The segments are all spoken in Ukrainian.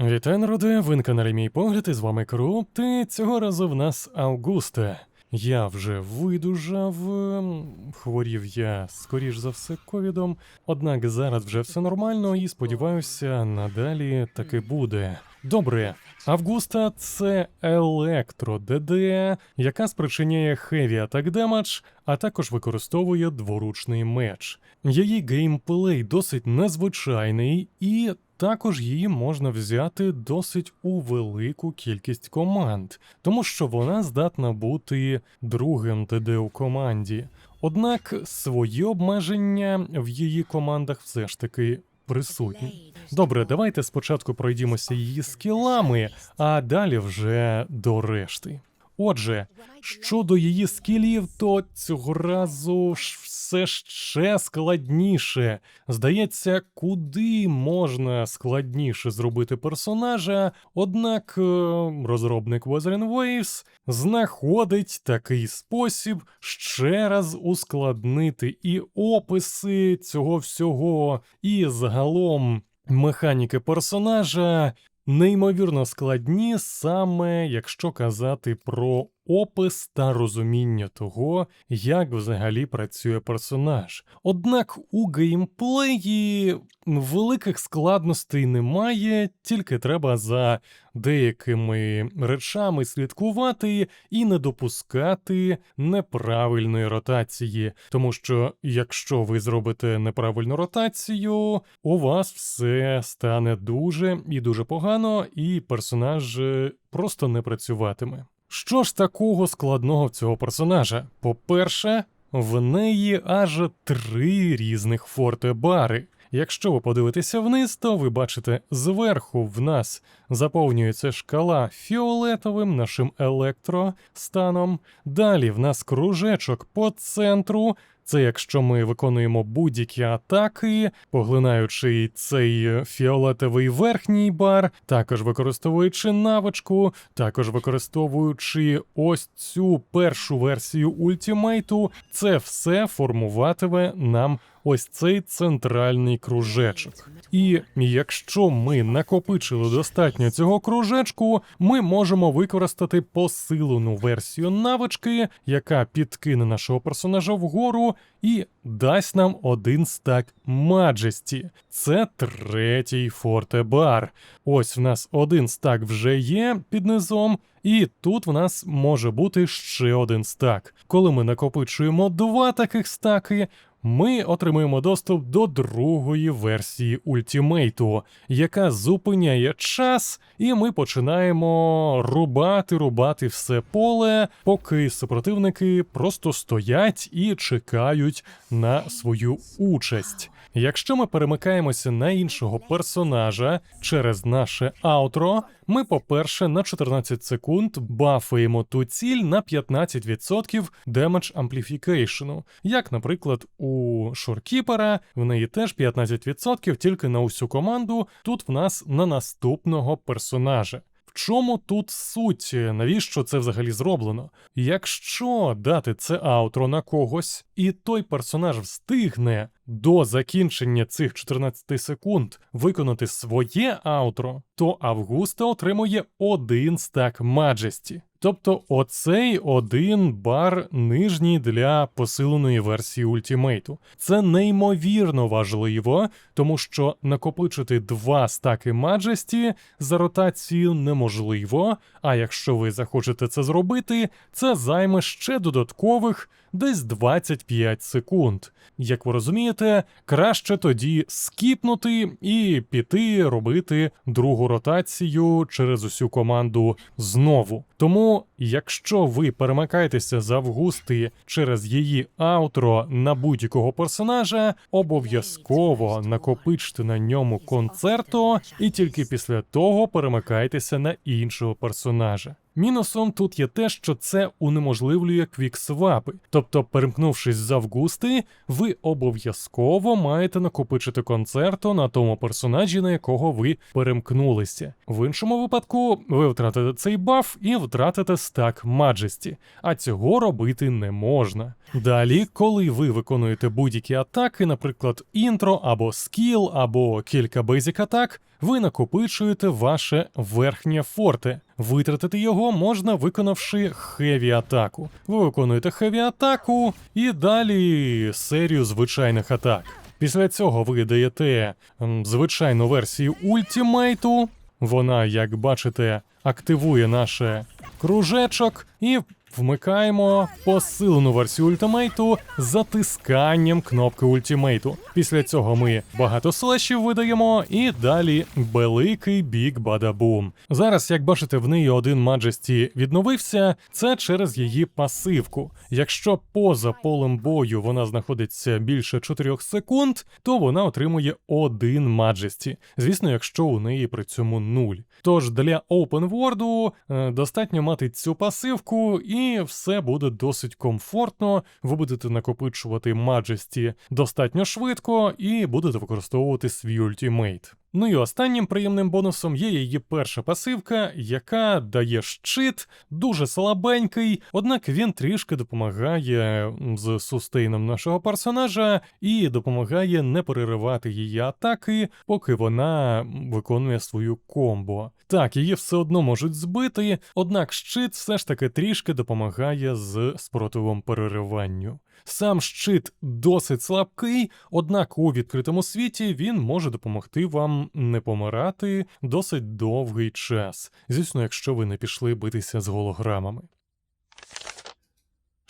Вітаю, народи, ви на каналі Мій Погляд, і з вами Круп, і цього разу в нас Августа. Я вже видужав, ем, хворів я, скоріш за все, ковідом, однак зараз вже все нормально і сподіваюся, надалі таки буде. Добре, Августа це електро ДД, яка спричиняє хеві атак демедж, а також використовує дворучний меч. Її геймплей досить незвичайний, і також її можна взяти досить у велику кількість команд, тому що вона здатна бути другим ТД у команді. Однак свої обмеження в її командах все ж таки присутні. Добре, давайте спочатку пройдімося її скілами, а далі вже до решти. Отже, щодо її скілів, то цього разу ж все ще складніше. Здається, куди можна складніше зробити персонажа, однак е, розробник Wuthering Waves знаходить такий спосіб ще раз ускладнити і описи цього всього, і загалом механіки персонажа неймовірно складні, саме якщо казати про опис та розуміння того, як взагалі працює персонаж. Однак у геймплеї великих складностей немає, тільки треба за деякими речами слідкувати і не допускати неправильної ротації. Тому що якщо ви зробите неправильну ротацію, у вас все стане дуже і дуже погано, і персонаж е, просто не працюватиме. Що ж такого складного в цього персонажа? По-перше, в неї аж три різних форте-бари. Якщо ви подивитеся вниз, то ви бачите, зверху в нас заповнюється шкала фіолетовим нашим електростаном. Далі в нас кружечок по центру. Це якщо ми виконуємо будь-які атаки, поглинаючи цей фіолетовий верхній бар, також використовуючи навичку, також використовуючи ось цю першу версію ультімейту, це все формуватиме нам ось цей центральний кружечок. І якщо ми накопичили достатньо цього кружечку, ми можемо використати посилену версію навички, яка підкине нашого персонажа вгору і дасть нам один стак маджесті. Це третій фортебар. Ось в нас один стак вже є під низом. І тут в нас може бути ще один стак. Коли ми накопичуємо два таких стаки, ми отримуємо доступ до другої версії ультімейту, яка зупиняє час, і ми починаємо рубати, рубати все поле, поки супротивники просто стоять і чекають на свою участь. Якщо ми перемикаємося на іншого персонажа через наше аутро, ми, по-перше, на 14 секунд бафаємо ту ціль на 15% Damage Amplification, як, наприклад, у Шоркіпера, в неї теж 15% тільки на усю команду, тут в нас на наступного персонажа. Чому тут суть? Навіщо це взагалі зроблено? Якщо дати це аутро на когось, і той персонаж встигне до закінчення цих 14 секунд виконати своє аутро, то Августа отримує один стак маджесті. Тобто оцей один бар нижній для посиленої версії ультімейту. Це неймовірно важливо, тому що накопичити два стаки маджесті за ротацію неможливо. А якщо ви захочете це зробити, це займе ще додаткових десь 25 секунд. Як ви розумієте, краще тоді скіпнути і піти робити другу ротацію через усю команду знову. Тому, якщо ви перемикаєтеся з Августи через її аутро на будь-якого персонажа, обов'язково накопичте на ньому концерто, і тільки після того перемикайтеся на іншого персонажа. Мінусом тут є те, що це унеможливлює квіксвапи, тобто, перемкнувшись з Августи, ви обов'язково маєте накопичити концерто на тому персонажі, на якого ви перемкнулися. В іншому випадку ви втратите цей баф і втратите стак Majesty, а цього робити не можна. Далі, коли ви виконуєте будь-які атаки, наприклад, інтро або скіл, або кілька бейзик атак, ви накопичуєте ваше верхнє форте. Витратити його можна, виконавши хеві атаку. Ви виконуєте хеві атаку і далі серію звичайних атак. Після цього ви даєте звичайну версію ультімейту. Вона, як бачите, активує наше кружечок і вмикаємо посилену версію ультимейту затисканням кнопки ультимейту. Після цього ми багато слешів видаємо і далі великий бік бадабум. Зараз, як бачите, в неї один Маджесті відновився, це через її пасивку. Якщо поза полем бою вона знаходиться більше 4 секунд, то вона отримує один Маджесті. Звісно, якщо у неї при цьому нуль. Тож для Open World е, достатньо мати цю пасивку, і все буде досить комфортно. Ви будете накопичувати Маджесті достатньо швидко і будете використовувати свій ультимейт. Ну і останнім приємним бонусом є її перша пасивка, яка дає щит, дуже слабенький, однак він трішки допомагає з сустейном нашого персонажа і допомагає не переривати її атаки, поки вона виконує свою комбо. Так, її все одно можуть збити, однак щит все ж таки трішки допомагає з спротивом перериванню. Сам щит досить слабкий, однак у відкритому світі він може допомогти вам не помирати досить довгий час, звісно, якщо ви не пішли битися з голограмами.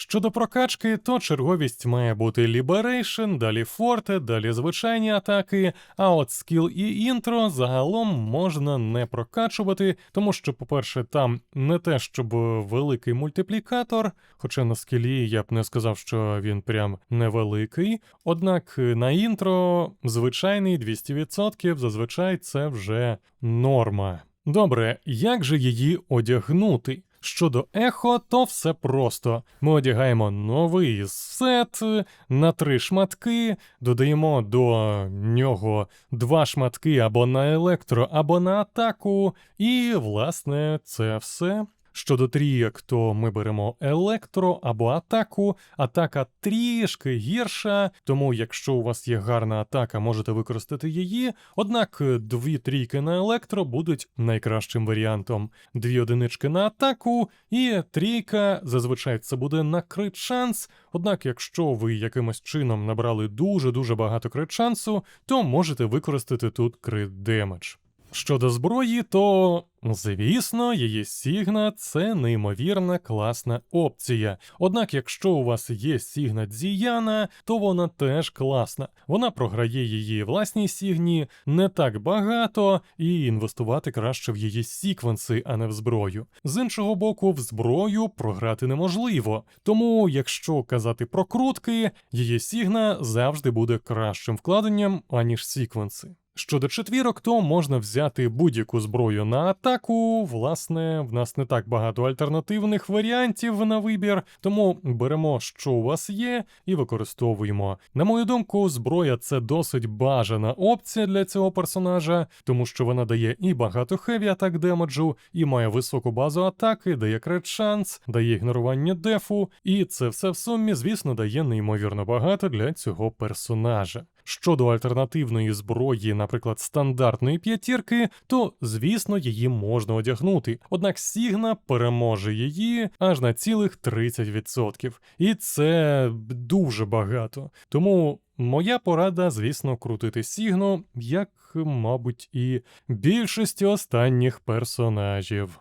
Щодо прокачки, то черговість має бути Liberation, далі Форте, далі звичайні атаки, а от скіл і інтро загалом можна не прокачувати, тому що, по-перше, там не те, щоб великий мультиплікатор, хоча на скілі я б не сказав, що він прям невеликий. Однак на інтро звичайний 200%, зазвичай це вже норма. Добре, як же її одягнути? Щодо ехо, то все просто. Ми одягаємо новий сет на три шматки, додаємо до нього два шматки або на електро, або на атаку, і, власне, це все. Щодо трійок, то ми беремо електро або атаку. Атака трішки гірша, тому якщо у вас є гарна атака, можете використати її. Однак дві трійки на електро будуть найкращим варіантом. Дві одинички на атаку, і трійка зазвичай це буде на крит шанс. Однак, якщо ви якимось чином набрали дуже-дуже багато крит шансу, то можете використати тут крит демедж. Щодо зброї, то звісно, її Сігна це неймовірна класна опція. Однак, якщо у вас є Сігна Дзіяна, то вона теж класна. Вона програє її власній Сігні не так багато, і інвестувати краще в її сіквенси, а не в зброю. З іншого боку, в зброю програти неможливо. Тому, якщо казати про крутки, її Сігна завжди буде кращим вкладенням, аніж сіквенси. Щодо четвірок, то можна взяти будь-яку зброю на атаку. Власне, в нас не так багато альтернативних варіантів на вибір, тому беремо, що у вас є, і використовуємо. На мою думку, зброя це досить бажана опція для цього персонажа, тому що вона дає і багато хеві атак демеджу, і має високу базу атаки, дає крит шанс, дає ігнорування дефу, і це все в сумі, звісно, дає неймовірно багато для цього персонажа. Щодо альтернативної зброї, наприклад, стандартної п'ятірки, то звісно її можна одягнути. Однак Сігна переможе її аж на цілих 30%. І це дуже багато. Тому. Моя порада, звісно, крутити Сігну, як, мабуть, і більшості останніх персонажів.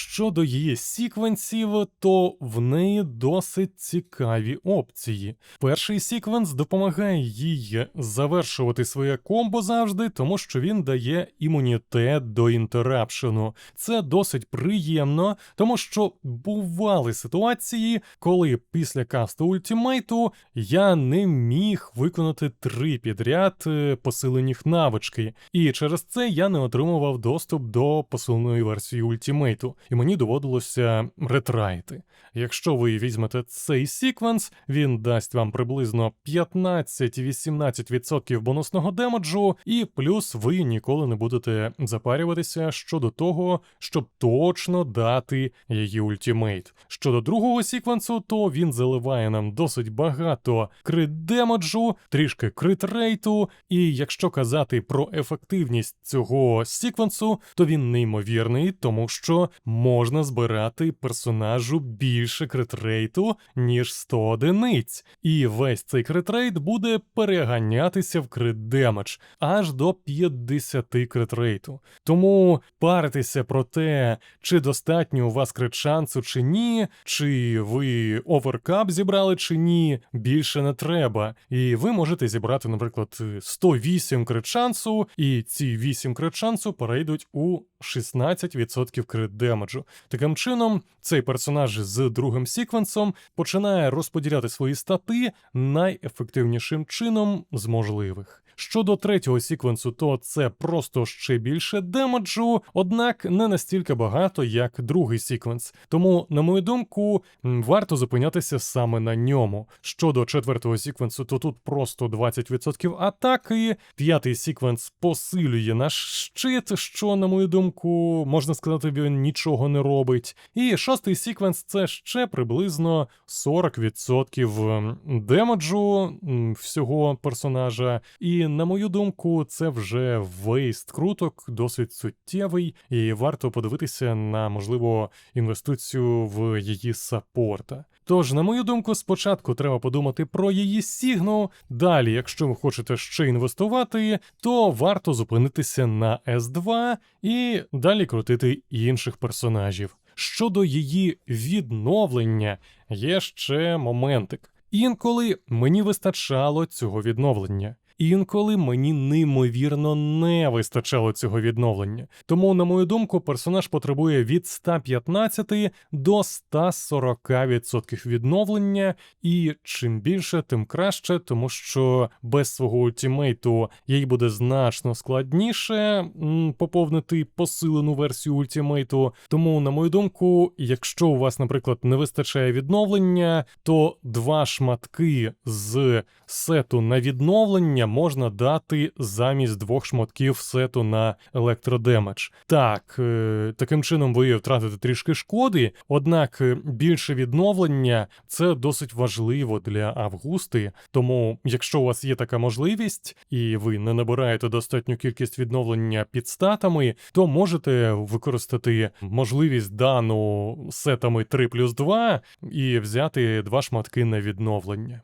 Щодо її сіквенсів, то в неї досить цікаві опції. Перший сіквенс допомагає їй завершувати своє комбо завжди, тому що він дає імунітет до інтерапшену. Це досить приємно, тому що бували ситуації, коли після касту ультимейту я не міг виконати три підряд е, посилених навички, і через це я не отримував доступ до посиленої версії ультимейту. І мені доводилося ретрайти. Якщо ви візьмете цей секвенс, він дасть вам приблизно 15-18% бонусного демеджу, і плюс ви ніколи не будете запарюватися щодо того, щоб точно дати її ультимейт. Щодо другого секвенсу, то він заливає нам досить багато крит демеджу, трішки крит рейту, і якщо казати про ефективність цього секвенсу, то він неймовірний, тому що можна збирати персонажу більше критрейту, ніж 100 одиниць, і весь цей критрейт буде переганятися в крит демедж аж до 50 критрейту. Тому паритися про те, чи достатньо у вас крит шансу чи ні, чи ви оверкап зібрали чи ні, більше не треба. І ви можете зібрати, наприклад, 108 крит шансу, і ці 8 крит шансу перейдуть у 16% крит демеджу. Таким чином, цей персонаж з другим сіквенсом починає розподіляти свої стати найефективнішим чином з можливих. Щодо третього секвенсу, то це просто ще більше демеджу, однак не настільки багато, як другий секвенс. Тому, на мою думку, варто зупинятися саме на ньому. Щодо четвертого секвенсу, то тут просто 20% атаки. П'ятий секвенс посилює наш щит, що, на мою думку, можна сказати, він нічого не робить. І шостий секвенс це ще приблизно 40% демеджу всього персонажа. І на мою думку, це вже вейст круток, досить суттєвий, і варто подивитися на можливо інвестицію в її саппорта. Тож, на мою думку, спочатку треба подумати про її сігну. Далі, якщо ви хочете ще інвестувати, то варто зупинитися на S2 і далі крутити інших персонажів. Щодо її відновлення, є ще моментик. Інколи мені вистачало цього відновлення. Інколи мені неймовірно не вистачало цього відновлення. Тому, на мою думку, персонаж потребує від 115 до 140% відновлення, і чим більше, тим краще, тому що без свого ультимейту їй буде значно складніше поповнити посилену версію ультимейту. Тому, на мою думку, якщо у вас, наприклад, не вистачає відновлення, то два шматки з сету на відновлення можна дати замість двох шматків сету на електродемедж. Так, е, таким чином ви втратите трішки шкоди, однак е, більше відновлення це досить важливо для Августи. Тому, якщо у вас є така можливість, і ви не набираєте достатню кількість відновлення під статами, то можете використати можливість дану сетами 3 плюс 2 і взяти два шматки на відновлення.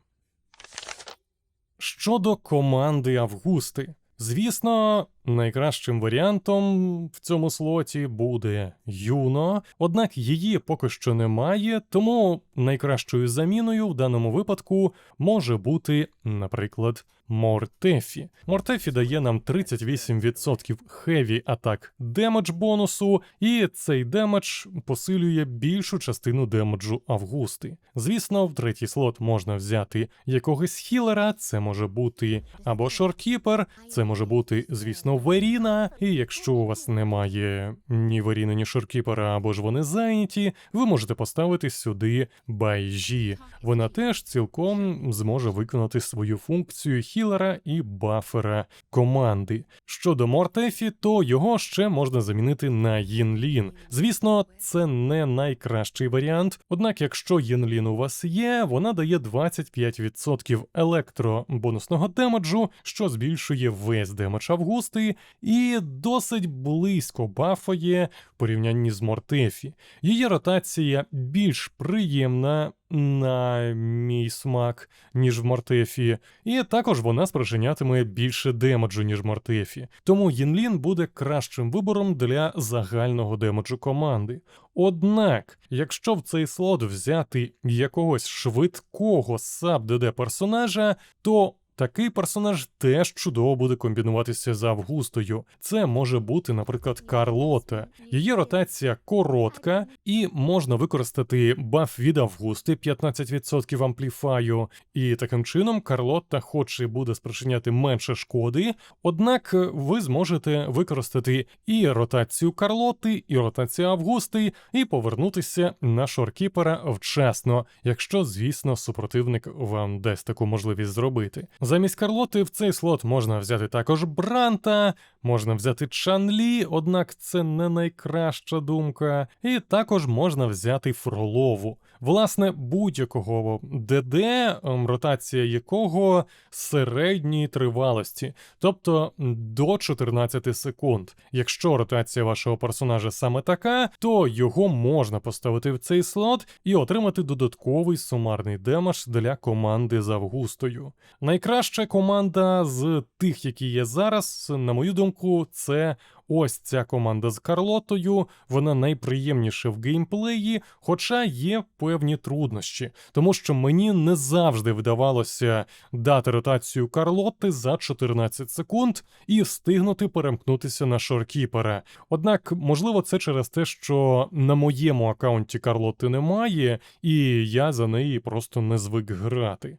Щодо команди Августи, звісно, найкращим варіантом в цьому слоті буде Юно, однак її поки що немає, тому найкращою заміною в даному випадку може бути, наприклад, Мортефі. Мортефі дає нам 38% хеві атак демедж бонусу, і цей демедж посилює більшу частину демеджу Августи. Звісно, в третій слот можна взяти якогось хілера, це може бути або шоркіпер, це може бути, звісно, Веріна. І якщо у вас немає ні Веріни, ні шоркіпера, або ж вони зайняті, ви можете поставити сюди Байжі. Вона теж цілком зможе виконати свою функцію хілера і бафера команди. Щодо Мортефі, то його ще можна замінити на Їнлін. Звісно, це не найкращий варіант. Однак, якщо Їнлін у вас є, вона дає 25% електробонусного демеджу, що збільшує весь демедж Августи, і досить близько бафає в порівнянні з Мортефі. Її ротація більш приємна на мій смак, ніж в Мортефі, і також вона спричинятиме більше демеджу, ніж Мортефі. Тому Їнлін буде кращим вибором для загального демеджу команди. Однак, якщо в цей слот взяти якогось швидкого саб-ДД персонажа, то такий персонаж теж чудово буде комбінуватися з Августою. Це може бути, наприклад, Карлота. Її ротація коротка, і можна використати баф від Августи 15% ампліфаю. І таким чином Карлотта, хоч і буде спричиняти менше шкоди, однак ви зможете використати і ротацію Карлоти, і ротацію Августи, і повернутися на шоркіпера вчасно, якщо, звісно, супротивник вам дасть таку можливість зробити. Замість Карлоти в цей слот можна взяти також Бранта, можна взяти Чанлі, однак це не найкраща думка, і також можна взяти Фролову. Власне, будь-якого ДД, ем, ротація якого середньої тривалості, тобто до 14 секунд. Якщо ротація вашого персонажа саме така, то його можна поставити в цей слот і отримати додатковий сумарний демедж для команди з Августою. Найкраща команда з тих, які є зараз, на мою думку, це ось ця команда з Карлотою. Вона найприємніша в геймплеї, хоча є певні труднощі, тому що мені не завжди вдавалося дати ротацію Карлоти за 14 секунд і встигнути перемкнутися на шоркіпера. Однак, можливо, це через те, що на моєму аккаунті Карлоти немає, і я за неї просто не звик грати.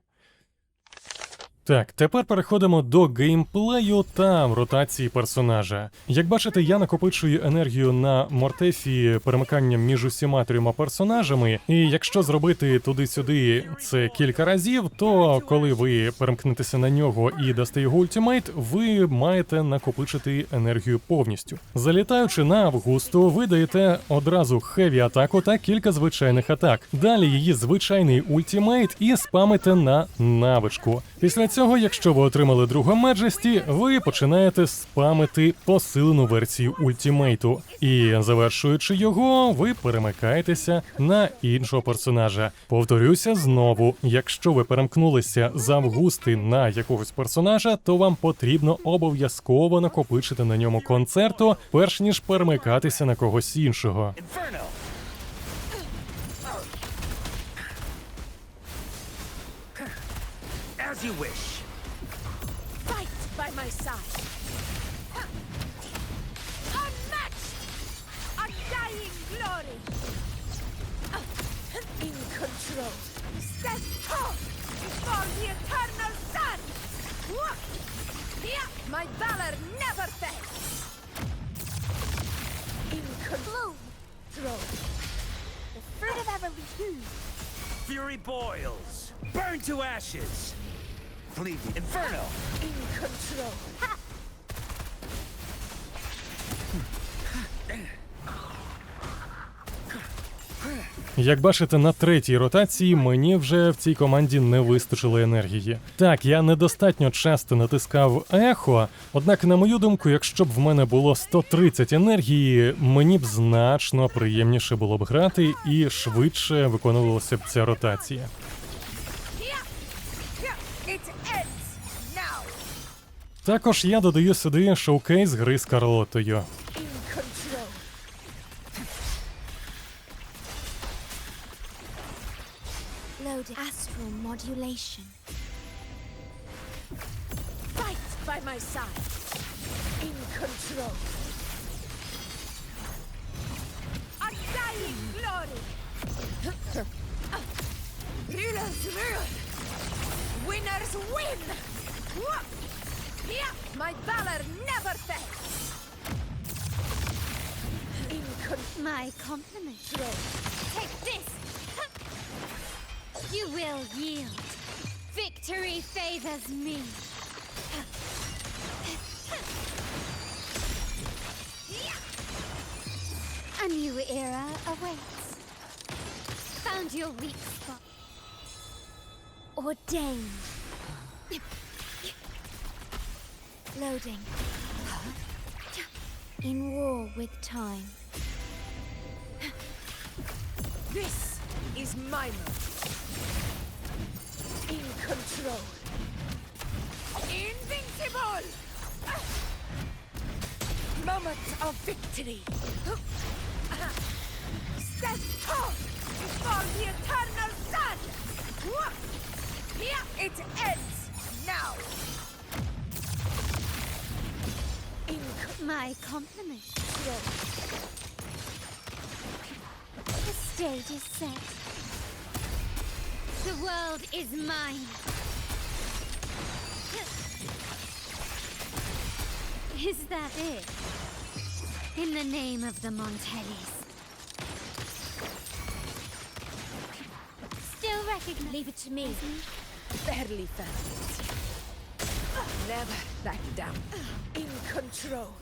Так, тепер переходимо до геймплею та ротації персонажа. Як бачите, я накопичую енергію на мортефі перемиканням між усіма трьома персонажами, і якщо зробити туди-сюди це кілька разів, то коли ви перемкнетеся на нього і дасте його ультимейт, ви маєте накопичити енергію повністю. Залітаючи на Августу, ви даєте одразу хеві атаку та кілька звичайних атак. Далі її звичайний ультимейт і спамите на навичку. Після цього, якщо ви отримали другу Меджесті, ви починаєте спамити посилену версію ультимейту. І завершуючи його, ви перемикаєтеся на іншого персонажа. Повторюся знову: якщо ви перемкнулися з Августи на якогось персонажа, то вам потрібно обов'язково накопичити на ньому концерту, перш ніж перемикатися на когось іншого. Inferno! You wish. Fight by my side. Unmatched! Undying glory! In control. Stand tall before the eternal sun! Yeah, my valor never fails! In control. Throw. The fruit of evolution. Fury boils. Burn to ashes. Flee. Inferno! In control. Як бачите, на третій ротації мені вже в цій команді не вистачило енергії. Так, я недостатньо часто натискав ехо, однак, на мою думку, якщо б в мене було 130 енергії, мені б значно приємніше було б грати і швидше виконувалася б ця ротація. Також я додаю сюди шоукейс гри з Карлотою. Winners win. Yeah, my valor never fails. My compliments. Take this. You will yield. Victory favors me. A new era awaits. Found your weak spot. Ordained. Loading. In war with time. This is my moment. In control. Invincible! Moment of victory. Stand tall before the eternal sun! It ends now. My compliments. The stage is set. The world is mine. Is that it? In the name of the Montellis. Still recognize. Leave it to me. barely felt it. Never back down. In control.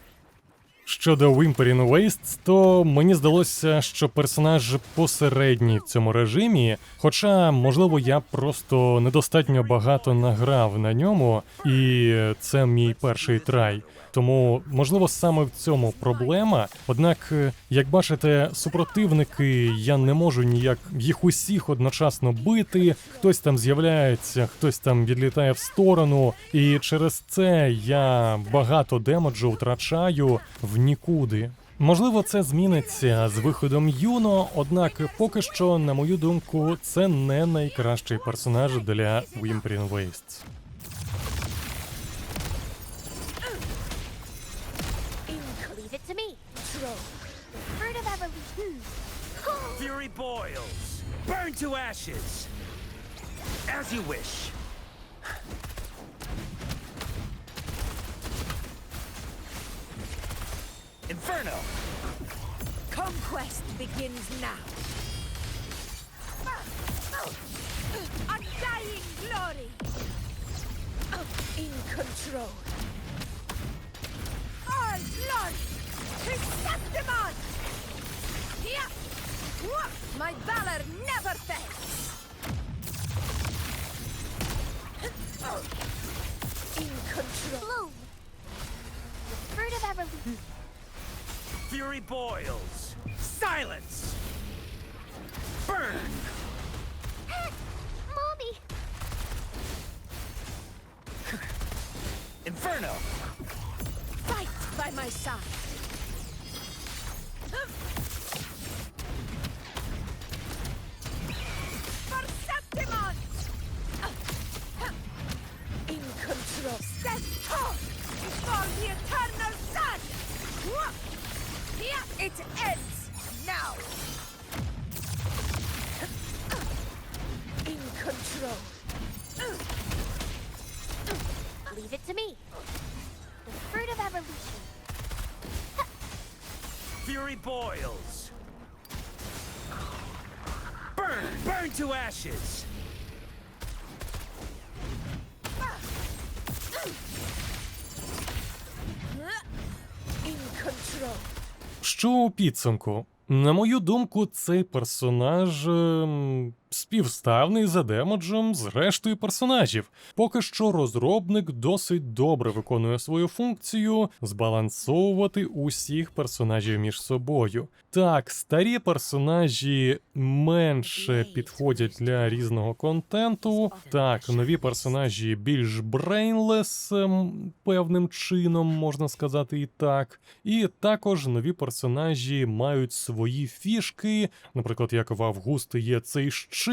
Щодо Whimpering Wastes, то мені здалося, що персонаж посередній в цьому режимі, хоча, можливо, я просто недостатньо багато награв на ньому, і це мій перший трай. Тому, можливо, саме в цьому проблема. Однак, е, як бачите, супротивники я не можу ніяк їх усіх одночасно бити. Хтось там з'являється, хтось там відлітає в сторону, і через це я багато демеджу втрачаю в нікуди. Можливо, це зміниться з виходом Юно, однак поки що, на мою думку, це не найкращий персонаж для Whimpering Wastes. Fury boils. Burn to ashes. As you wish. Inferno. Conquest begins now. Undying glory. In control. All glory. Chrysanthemum. Here. Wha- My valor never fails. In control. Bloom. The fruit of evolution. Fury boils. Silence. Burn. Mommy. Inferno. Fight by my side. Leave it to me. The fruit of evolution. Fury boils. Burn. Burn to ashes. Що у підсумку? На мою думку, цей персонаж ем, співставний за демеджем з рештою персонажів. Поки що розробник досить добре виконує свою функцію збалансовувати усіх персонажів між собою. Так, старі персонажі менше підходять для різного контенту. Так, нові персонажі більш брейнлес ем, певним чином, можна сказати і так. І також нові персонажі мають свої фішки. Наприклад, як в Августи є цей щит,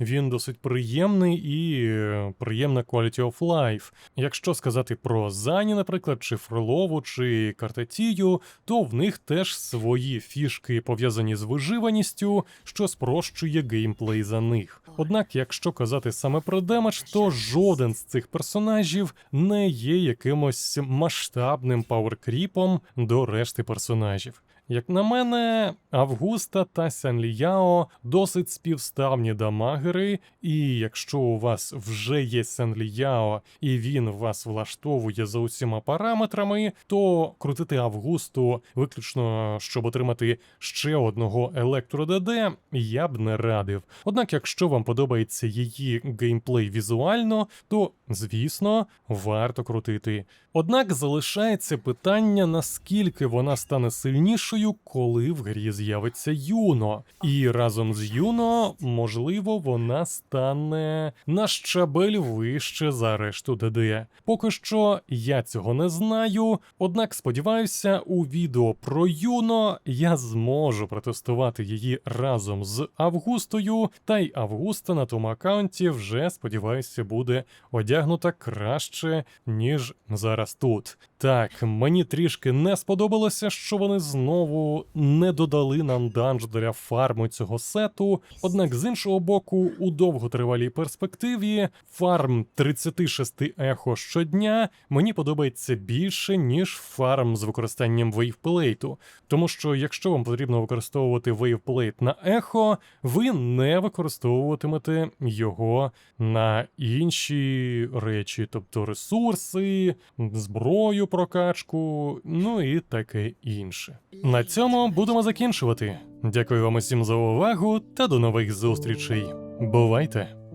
він досить приємний і е, приємна quality of life. Якщо сказати про Зані, наприклад, чи Фролову, чи Картатію, то в них теж свої фішки пов'язані з виживаністю, що спрощує геймплей за них. Однак, якщо казати саме про демедж, то жоден з цих персонажів не є якимось масштабним пауеркріпом до решти персонажів. Як на мене, Августа та Сянліяо досить співставні дамагери, і якщо у вас вже є Сянліяо і він вас влаштовує за усіма параметрами, то крутити Августу виключно щоб отримати ще одного електро ДД, я б не радив. Однак, якщо вам подобається її геймплей візуально, то звісно варто крутити. Однак залишається питання, наскільки вона стане сильнішою, коли в грі з'явиться Юно. І разом з Юно, можливо, вона стане на щабель вище за решту ДД. Поки що я цього не знаю, однак сподіваюся, у відео про Юно я зможу протестувати її разом з Августою, та й Августа на тому аккаунті вже сподіваюся буде одягнута краще, ніж зараз тут. Так, мені трішки не сподобалося, що вони знову не додали нам данж для фарму цього сету. Однак, з іншого боку, у довготривалій перспективі фарм 36 ехо щодня мені подобається більше, ніж фарм з використанням вейвплейту. Тому що якщо вам потрібно використовувати вейвплейт на ехо, ви не використовуватимете його на інші речі, тобто ресурси, зброю прокачку, ну і таке інше. На цьому будемо закінчувати. Дякую вам усім за увагу та до нових зустрічей. Бувайте!